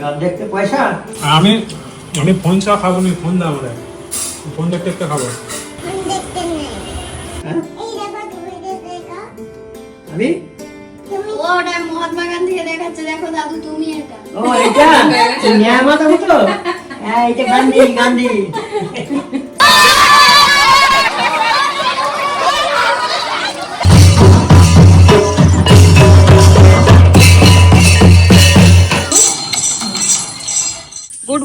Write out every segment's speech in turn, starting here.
গান দেখতে পয়সা? আমি আমি ফোন চা খাব নি ফোন দাও আমাদের ফোন দেখতে দেখতে খাব। ফোন দেখতে নেই। হ্যাঁ? এই দেখো তুমি দেখো। আমি? ওটা মহাত্মা গান্ধীকে দেখাচ্ছে। দেখো দাদু তুমি এটা। ও এটা? নিয়ামত মতো? হ্যাঁ এটা গান্ধী গান্ধী।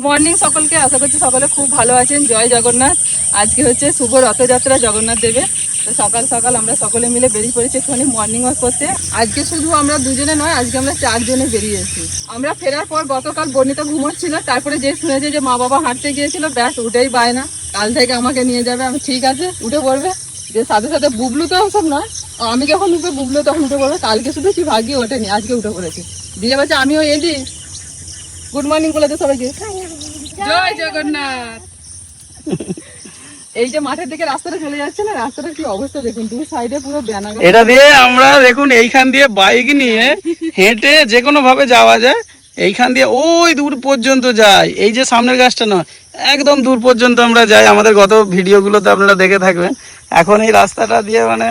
মর্নিং সকলকে আশা করছি সকলে খুব ভালো আছেন। জয় জগন্নাথ। আজকে হচ্ছে শুভ রথযাত্রা জগন্নাথ দেবে তো সকাল সকাল আমরা সকলে মিলে বেরিয়ে পড়েছি একটুখানি মর্নিং ওয়াক করতে। আজকে শুধু আমরা দুজনে নয়, আজকে আমরা চারজনে বেরিয়েছি আমরা ফেরার পর গতকাল বর্ণিতা ঘুমোচ্ছিল তারপরে যে শুনেছে যে মা বাবা হাঁটতে গিয়েছিল, ব্যাস উঠেই পায় না। কাল থেকে আমাকে নিয়ে যাবে। আমি ঠিক আছে, উঠে পড়বে। যে সাথে সাথে বুবলু তো সব নয়। আমি যখন উঠে, বুবলু তখন উঠে পড়বে। কালকে শুধু কি ভাগ্যে ওঠেনি, আজকে উঠে পড়েছি। দিয়ে বলছে, আমিও এলি। গুড মর্নিং বলে তো সবাইকে। জয় জগন্নাথ। এই যে মাঠের দিকে রাস্তাটা চলে যাচ্ছে না কি অবস্থা দেখুন সাইডে পুরো ব্যানার এটা দিয়ে আমরা দেখুন এইখান দিয়ে বাইক নিয়ে হেঁটে যে কোনো ভাবে যাওয়া যায়, এইখান দিয়ে ওই দূর পর্যন্ত যায় এই যে সামনের গাছটা নয়, একদম দূর পর্যন্ত আমরা যাই। আমাদের গত ভিডিওগুলোতে আপনারা দেখে থাকবেন। এখন এই রাস্তাটা দিয়ে মানে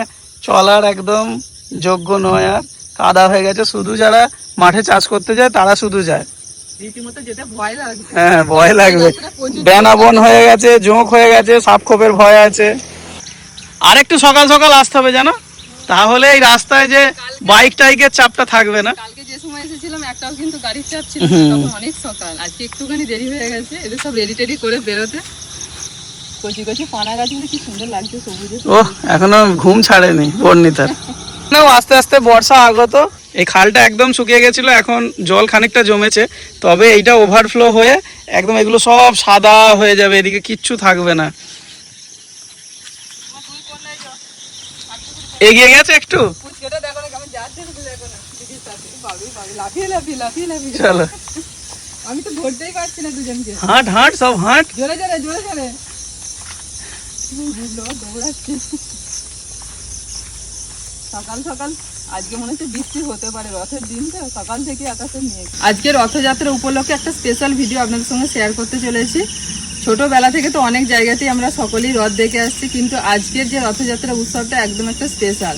চলার একদম যোগ্য নয় আর। কাদা হয়ে গেছে। শুধু যারা মাঠে চাষ করতে যায়, তারা শুধু যায়। হ্যাঁ ভয় লাগবে। বেনা বন হয়ে গেছে জোঁক হয়ে গেছে সাপ খোপের ভয় আছে। আর একটু সকাল সকাল আসতে হবে জানো? তাহলে এই রাস্তায় যে বাইক টাইকের চাপটা থাকবে না। কালকে যে সময় এসেছিলাম একটাও কিন্তু গাড়ির চাপ ছিল তখন অনেক সকাল। আজকে একটুখানি দেরি হয়ে গেছে এদের সব রেডি টেডি করে বেরোতে। কচি কচি পানা গাছগুলো কি সুন্দর লাগছে সবুজে ও এখনও ঘুম ছাড়েনি বর্ণিতার। না আস্তে আস্তে বর্ষা আগত। এই খালটা একদম শুকিয়ে গেছিল এখন জল খানিকটা জমেছে তবে এইটা ওভারফ্লো হয়ে একদম এগুলো সব সাদা হয়ে যাবে এদিকে কিচ্ছু থাকবে না। এগিয়ে গেছে একটু? চলো। আমি তো ধরতেই পারছি না দুজনকে হাঁট হাঁট সব হাঁট। জোরে জোরে জোরে জোরে। দৌড়াচ্ছে সকাল সকাল, আজকে মনে হচ্ছে বৃষ্টি হতে পারে, রথের দিন তো, সকাল থেকে আকাশে নিয়ে আজকে রথযাত্রা উপলক্ষে একটা স্পেশাল ভিডিও আপনাদের সঙ্গে শেয়ার করতে চলেছি। ছোটবেলা থেকে তো অনেক জায়গাতেই আমরা সকলেই রথ দেখে আসছি, কিন্তু আজকের যে রথযাত্রা উৎসবটা একদম একটা স্পেশাল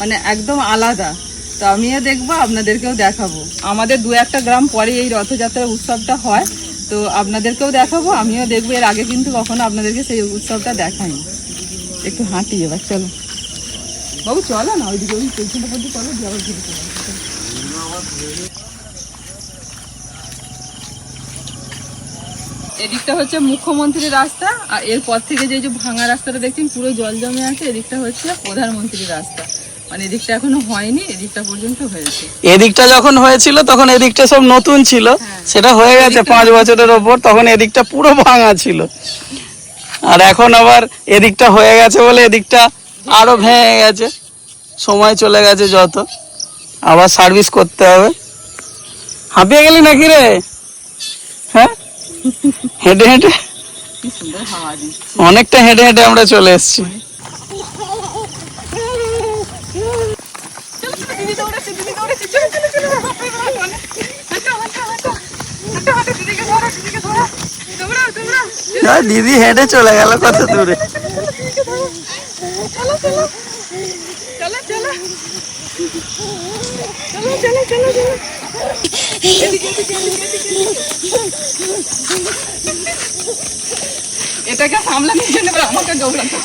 মানে একদম আলাদা। তো আমিও দেখব, আপনাদেরকেও দেখাবো। আমাদের দু একটা গ্রাম পরে এই রথযাত্রা উৎসবটা হয়, তো আপনাদেরকেও দেখাবো, আমিও দেখব, এর আগে কিন্তু কখনো আপনাদেরকে সেই উৎসবটা দেখাইনি। একটু হাঁটি এবার, চলো। বাবু চলো না ওইদিকে ওই পেছনটা পর্যন্ত চলো দিয়ে আবার ঘুরে চলো এদিকটা হচ্ছে মুখ্যমন্ত্রীর রাস্তা আর এরপর থেকে যে যে ভাঙা রাস্তাটা দেখছেন পুরো জল জমে আছে এদিকটা হচ্ছে প্রধানমন্ত্রীর রাস্তা। মানে এদিকটা এখনও হয়নি এদিকটা পর্যন্ত হয়েছে। এদিকটা যখন হয়েছিল তখন এদিকটা সব নতুন ছিল। সেটা হয়ে গেছে পাঁচ বছরের ওপর তখন এদিকটা পুরো ভাঙা ছিল। আর এখন আবার এদিকটা হয়ে গেছে বলে এদিকটা আরও ভেঙে গেছে। সময় চলে গেছে যত। আবার সার্ভিস করতে হবে। হাঁপিয়ে গেলি নাকি রে? হ্যাঁ? হেঁটে হেঁটে? অনেকটা হেঁটে হেঁটে আমরা চলে এসেছি। দিদি হেঁটে চলে গেল কত দূরে। এটাকে সামলানোর জন্য আমাকে দৌড়াতে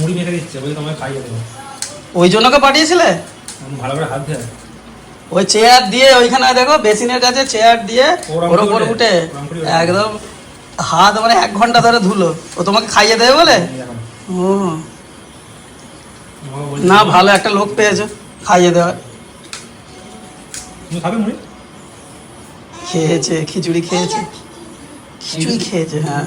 মুড়ি মেখে দিচ্ছে বলে তোমায় খাইয়ে দেবো। ওই জন্যকে পাঠিয়েছিলে? ভালো করে হাত দিয়ে ওই চেয়ার দিয়ে ওইখানে দেখো বেসিনের কাছে চেয়ার দিয়ে ওর উপর উঠে একদম হাত মানে এক ঘণ্টা ধরে ধুলো। ও তোমাকে খাইয়ে দেবে বলে? ও না ভালো একটা লোক পেয়েছ খাইয়ে দেওয়ার খেয়েছে খিচুড়ি খেয়েছে। খিচুড়ি খেয়েছে হ্যাঁ।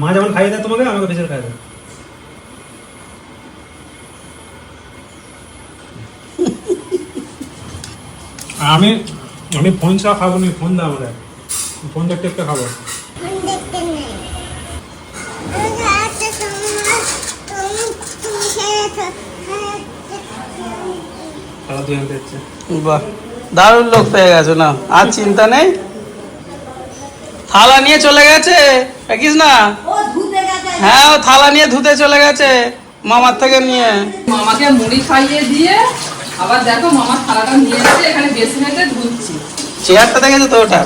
মা যেমন খাইয়ে দেয় তোমাকে আমাকে বেশি খাইয়ে দেয়। আমি আমি ফোন চা খাব নি ফোন দাও রে ফোন দেখতে দেখতে খাব। বাহ দারুণ লোক পেয়ে গেছে না আর চিন্তা নেই? থালা নিয়ে চলে গেছে দেখিস না হ্যাঁ ও থালা নিয়ে ধুতে চলে গেছে মামার থেকে নিয়ে। মামাকে মুড়ি খাইয়ে দিয়ে আবার দেখো মামার থালাটা নিয়ে এসে এখানে বেসিনেতে ধুচ্ছি। চেয়ারটা দেখেছ তো ওটা?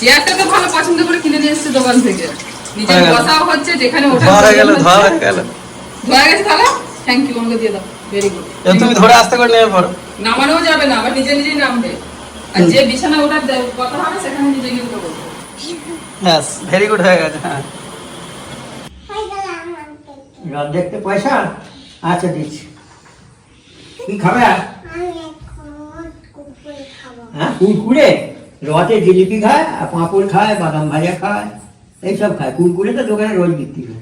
চেয়ারটা তো ভালো পছন্দ করে কিনে নিয়ে এসছে দোকান থেকে। নিজে বসাও হচ্ছে যেখানে ধোয়া হয়ে গেল হয়ে গেল। ধোয়া গেছে তাহলে? থ্যাংক ইউ আমাকে দিয়ে দাও। ভেরি গুড তুমি ধরে আস্তে করে নিয়ে পড়ো নামানোও যাবে না আবার নিজে নিজেই নামবে। আর যে বিছানা দে- কথা হবে সেখানে নিজে গিয়ে উঠে বলবে ব্যাস ভেরি গুড হয়ে গেছে হ্যাঁ। দেখতে পয়সা? আচ্ছা দিচ্ছি। খাবে হ্যাঁ? রথে জিলিপি খায় আর পাঁপড় খায় বাদাম ভাজা খায় এইসব খায়। কুরকুরে তো দোকানে রোজ বিক্রি হয়।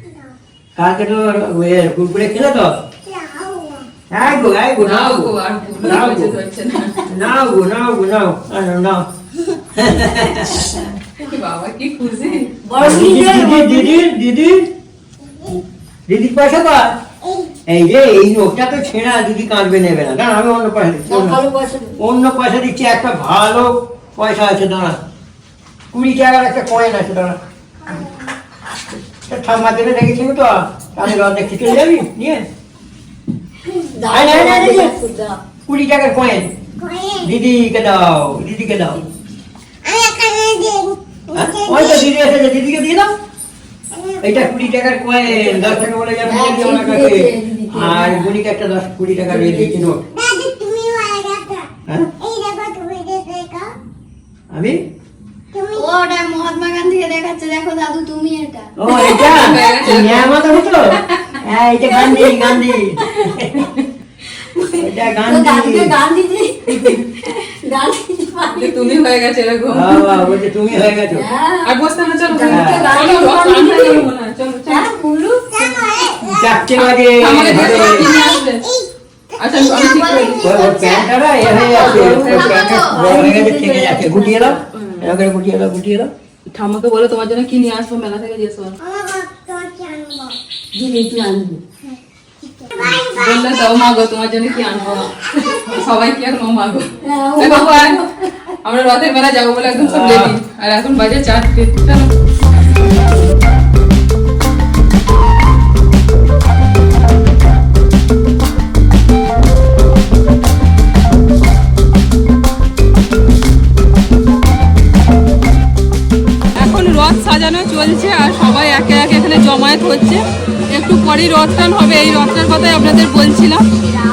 কালকে তো খেলে তো? গো গো নাও নাও গো নাও গো। নাও গো নাও গো নাও। নাও বাবা কি খুশি। দিদি দিদি দিদি দিদি পয়সা কর এই এই যে এই নোটটা তো ছেঁড়া দিদি কাঁদবে নেবে না দাঁড়া আমি অন্য পয়সা দিচ্ছি অন্য- অন্য পয়সা দিচ্ছি একটা ভালো পয়সা আছে দাঁড়া কুড়ি টাকার একটা কয়েন আছে দাঁড়া তা ঠাম্মা দেবে দেখেছিল তো আমি রথ দেখতে চলে যাবি নিয়ে আয়, আয়, আয়, আয়, আয়। কুড়ি টাকার কয়েন কয়েন দিদিকে দাও দিদিকে দাও আমি এখানে দিই হ্যাঁ? ওই তো দিদি এসেছে দিদিকে দিয়ে দাও এইটা কুড়ি টাকার কয়েন দশ টাকা বলে যাবে ওনার কাছে আর বুড়িকে একটা দশ কুড়ি টাকা দিয়ে দিয়েছি নোট। হয়ে? হ্যাঁ আমি? ওটা মহাত্মা গান্ধীকে দেখাচ্ছে। দেখো দাদু তুমি এটা। ও এটা? নিয়ামত হতো হ্যাঁ এটা গান্ধী গান্ধী। এটা গান্ধী। যে তুমি হয়ে গেছে এরকম। বলছে তুমি হয়ে গেছো। আর বসতে না চলো। চলো রথ আনতে যাব চলো চলো চারটে বাজে আমাকে ঘরে। দেখো কি নিয়ে আসবে। আচ্ছা আমি ঠিক করে দিচ্ছি। ওই ওর প্যান্টটা না এ হয়ে যাচ্ছে প্যান্টটা বড় গেছে থেকে যাচ্ছে। গুটিয়ে দাও এরকম গুটিয়ে দাও গুটিয়ে দাও। ঠাম্মাকে বলে তোমার জন্য কি নিয়ে আসব মেলা থেকে দিয়েছ আমার আনব। বললে দাও মা গো তোমার জন্য কি আনব? সবাই কি আর মা গো দেখো আমরা রথের মেলা যাব বলে একদম সব রেডি আর এখন বাজে চারটে এখন রথ সাজানো চলছে আর সবাই একে একে এখানে জমায়েত হচ্ছে। একটু পরেই রথ টান হবে, এই রথটার কথাই আপনাদের বলছিলাম।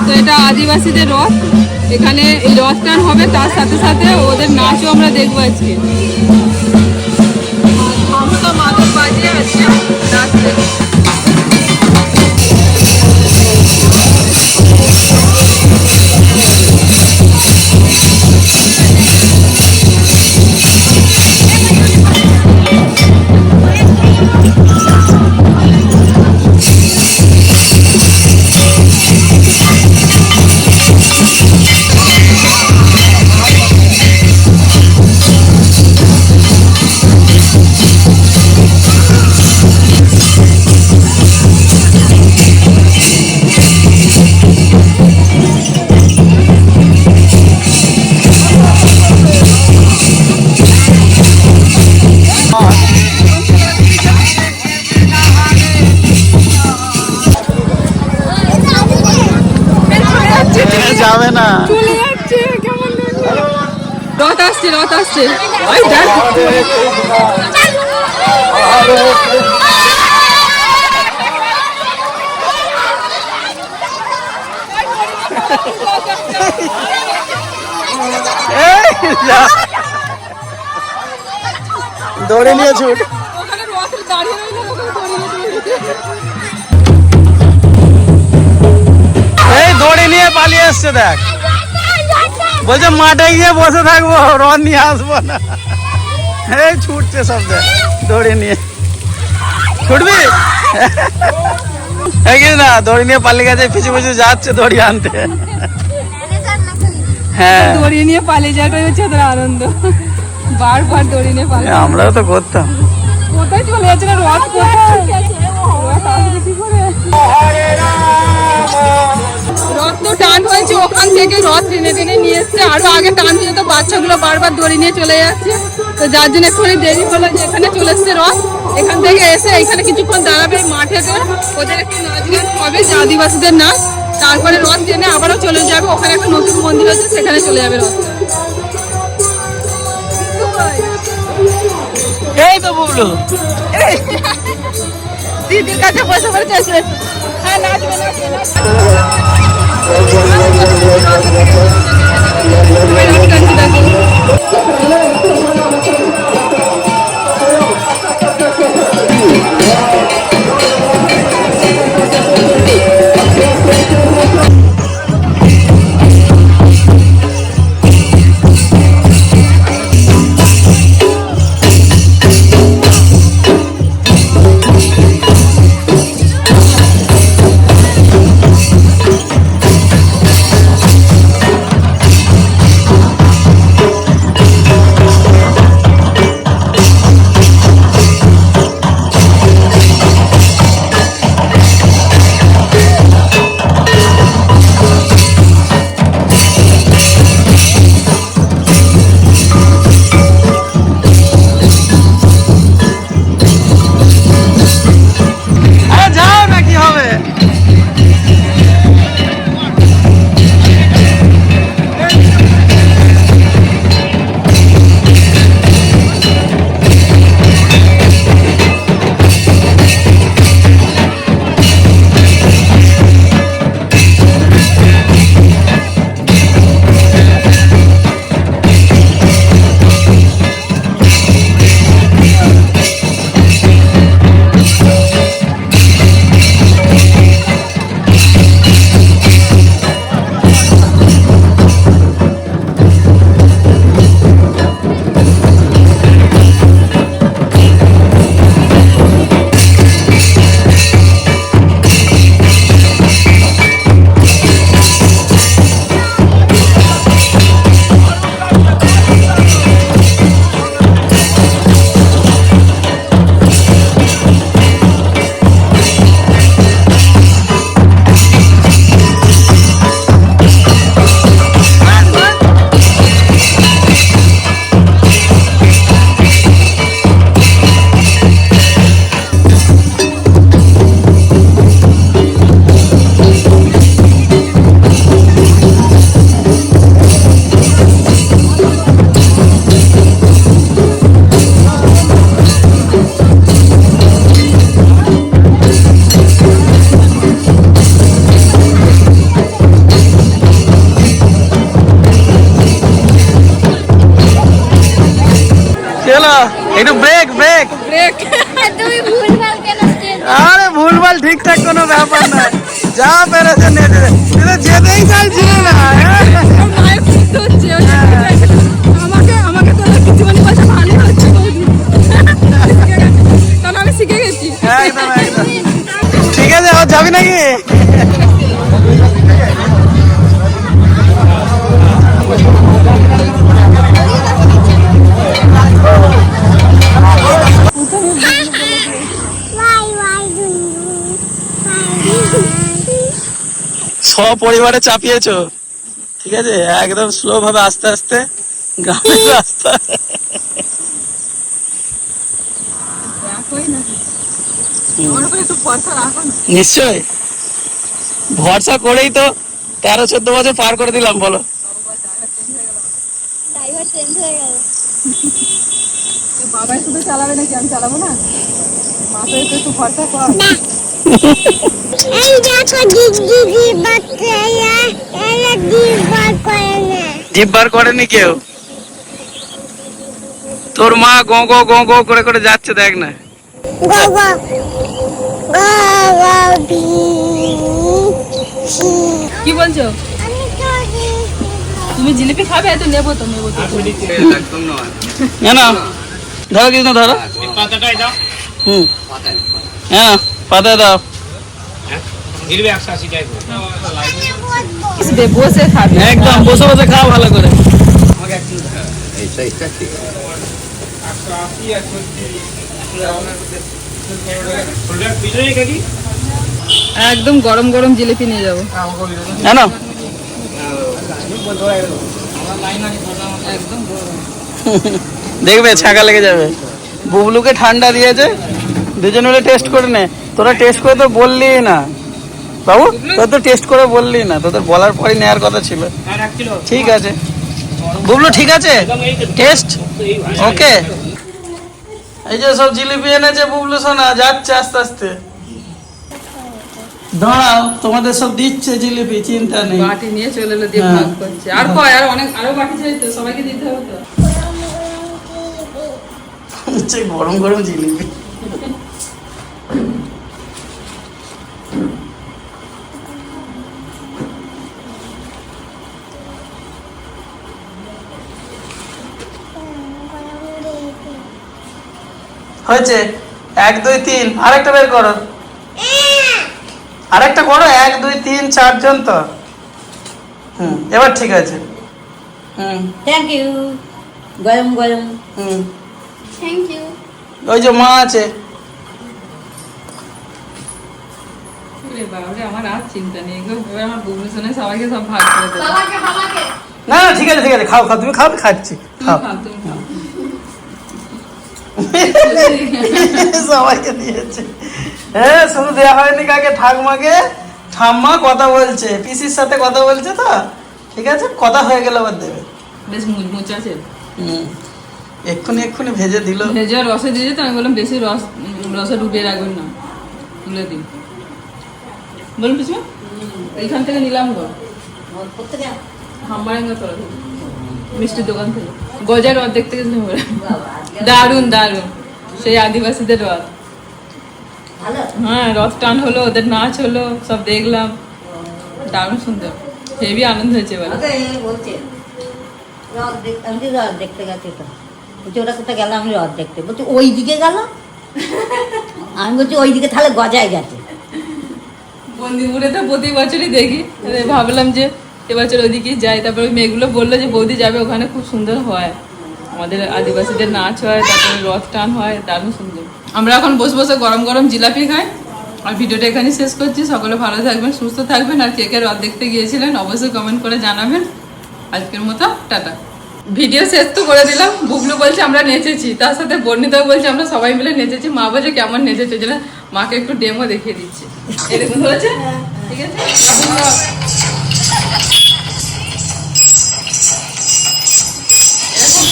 তো এটা আদিবাসীদের রথ, এখানে এই রথ টান হবে, তার সাথে সাথে ওদের নাচও আমরা দেখব আজকে। মাদক বাজিয়ে আছে নাচ যাবে না। রথ আসছে রথ আসছে। ওই দেখ। দৌড়ে নিয়ে ছুট ওখানে রথ দাঁড়িয়ে রইল ওখানে। দৌড়ে নিয়ে পালিয়ে এসছে দেখ। বলছে মাঠে গিয়ে বসে থাকব রন নিয়ে আসব না। এই ছুটছে সব দেখ দৌড়ে নিয়ে। ছুটবি? না দড়ি নিয়ে পালিয়ে গেছে পিছু পিছু যাচ্ছে দড়ি আনতে। হ্যাঁ। দড়ি নিয়ে পালিয়ে যাওয়াটাই হচ্ছে ওদের আনন্দ। বারবার দড়ি নিয়ে পালিয়ে আমরাও তো করতাম। কোথায় চলে যাচ্ছে না রথ কোথায়? কি করে? রথ তো টান হয়েছে ওখান থেকে রথ টেনে টেনে নিয়ে এসছে। আরও আগে টান দিয়ে তো বাচ্চাগুলো বারবার দড়ি নিয়ে চলে যাচ্ছে। তো যার জন্য একটু দেরি হলো যে এখানে চলে এসছে রথ। এখান থেকে এসে এখানে কিছুক্ষণ দাঁড়াবে এই মাঠেতে ওদের একটু নাচ গান হবে যে আদিবাসীদের নাচ। তারপরে রথ টেনে আবারও চলে যাবে। ওখানে একটা নতুন মন্দির আছে সেখানে চলে যাবে রথ। এই তো বুবলু। দিদির কাছে বসে পড়েছে এসে হ্যাঁ নাচবে নাচবে নাচবে। আরে একটু ব্রেক ব্রেক ব্রেক তুমি ভুলভাল কেন স্টেজ আরে ভুলভাল ঠিকঠাক কোনো ব্যাপার না। যা পেরেছে নিয়ে যেতে তুই যেতেই চাইছিলি না। হ্যাঁ? মায়ের খুঁজতে হচ্ছে আমাকে আমাকে তো পয়সা ভালো হচ্ছে কারণ আমি শিখে গেছি। একদম একদম। ঠিক আছে আর যাবি নাকি? সপরিবারে চাপিয়েছো? ঠিক আছে? একদম স্লো ভাবে আস্তে আস্তে গ্রামের রাস্তা। নিশ্চয় ভরসা করেই তো তেরো চোদ্দ বছর পার করে দিলাম বলো। ড্রাইভার চেঞ্জ তো বাবাই শুধু চালাবে নাকি? আমি চালাবো না? মাথায় তো একটু ভরসা কর। এই দেখো দিদি এরা দি বার করে না। জিভ বার করেনি কেউ? তোর মা গো গো গো গো করে করে যাচ্ছে দেখ না। গো গো গো গো বি কি বলছো? তুমি জিলিপি খাবে? তো নেব তো নেব তো। না না। ধরো কৃষ্ণ ধরো। পাতাটাই দাও। হুম। হ্যাঁ দাও। বসে খাবে। একদম বসে বসে খাও ভালো করে। একদম গরম গরম জিলিপি নিয়ে যাব। জানো? দেখবে ছাকা লেগে যাবে। বুবলুকে ঠান্ডা দিয়েছে, দুজন মিলে টেস্ট করে নে। তোরা টেস্ট করে তো বললি না। বাবু, তোর তো টেস্ট করে বললি না। তোদের বলার পরে নেওয়ার কথা ছিল। ঠিক আছে। বুবলু, ঠিক আছে? টেস্ট ওকে এই যে সব জিলিপি এনেছে বুবলু সোনা, যাচ্ছে আস্তে আস্তে। দাঁড়াও, তোমাদের সব দিচ্ছে জিলিপি, চিন্তা নেই। বাটি নিয়ে চলে এলো, দিয়ে। ভাগ করছে। আর কয়? আর অনেক আরও বাটি চাই তো সবাইকে দিতে হবে তো? হচ্ছে গরম গরম জিলিপি হয়েছে। এক দুই তিন। আরেকটা বের করো। আরেকটা করো। এক দুই তিন চারজন তো। হুম এবার ঠিক আছে। হুম। থ্যাংক ইউ গরম গরম হুম। থ্যাংক ইউ ওই যে মা আছে। আমার আর চিন্তা নেই। আমার বুবলু শোনে সবাইকে সব ভাগ করে দেবো। বাবাকে বাবাকে। না না ঠিক আছে ঠিক আছে খাও খাও তুমি খাও খাচ্ছি। খাও। খাও তুমি খাও। সবাইকে দিয়েছে। হ্যাঁ শুধু দেওয়া হয়নি কাকে ঠাকমাকে। ঠাম্মা কথা বলছে পিসির সাথে কথা বলছে তো। ঠিক আছে কথা হয়ে গেলে আবার দেবে। বেশ মুচমুচ আছে। হুম। এক্ষুনি এক্ষুনি ভেজে দিল। ভেজা রসে দিয়েছে তো আমি বললাম বেশি রস রসে ডুবিয়ে রাখবেন না তুলে দিন। বলুন পিসমা এইখান থেকে নিলাম গো। প্রত্যেকে হাম্বারেঙ্গা তলা মিষ্টির দোকান থেকে। গজার রথ দেখতে গেছিলাম ওরা দারুণ দারুণ সেই আদিবাসীদের রথ। হ্যাঁ রথ টান হলো ওদের নাচ হলো সব দেখলাম। দারুণ সুন্দর। হেভি আনন্দ হয়েছে এবার। তো রথ দেখতে গেছি তো। বলছি ওরা কোথায় গেল? আমি রথ দেখতে। বলছি ওই দিকে গেল? আমি বলছি ওই দিকে তাহলে গজায় গেছে। বন্দিপুরে তো প্রতি বছরই দেখি। ভাবলাম যে এবছর ওইদিকে যাই। তারপরে মেয়েগুলো বলল যে, বৌদি যাবে, ওখানে খুব সুন্দর হয়। আমাদের আদিবাসীদের নাচ হয়, তারপরে রথ টান হয়, দারুণ সুন্দর। আমরা এখন বসে বসে গরম গরম জিলাপি খাই। আর ভিডিওটা এখানে শেষ করছি। সকলে ভালো থাকবেন, সুস্থ থাকবেন। আর কে কে রথ দেখতে গিয়েছিলেন, অবশ্যই কমেন্ট করে জানাবেন। আজকের মতো, টাটা। ভিডিও শেষ তো করে দিলাম। বুবলু বলছে, আমরা নেচেছি। তার সাথে বর্ণিতাও বলছে, আমরা সবাই মিলে নেচেছি। মা বলছে, কেমন নেচেছে? যেন মাকে একটু ডেমো দেখিয়ে দিচ্ছে। এরকম হয়েছে? ঠিক আছে?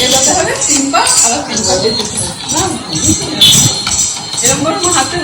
এরকম করে হাতে